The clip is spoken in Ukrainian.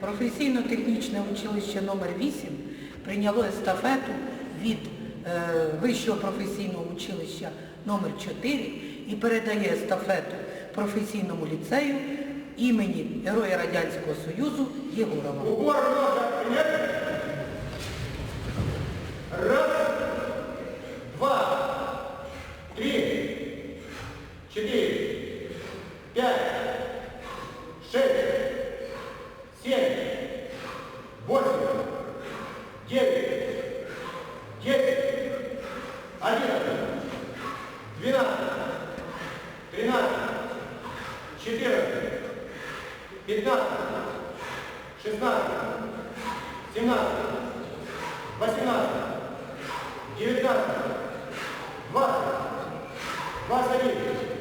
Професійно-технічне училище номер 8 прийняло естафету від е, Вищого професійного училища номер 4 і передає естафету професійному ліцею імені Героя Радянського Союзу Єгорова. Раз, два, три, четыре, пять, шесть, восемь, девять, десять, одиннадцать, двенадцать, тринадцать, четырнадцать, пятнадцать, шестнадцать, семнадцать, восемнадцать, девятнадцать, двадцать, двадцать один,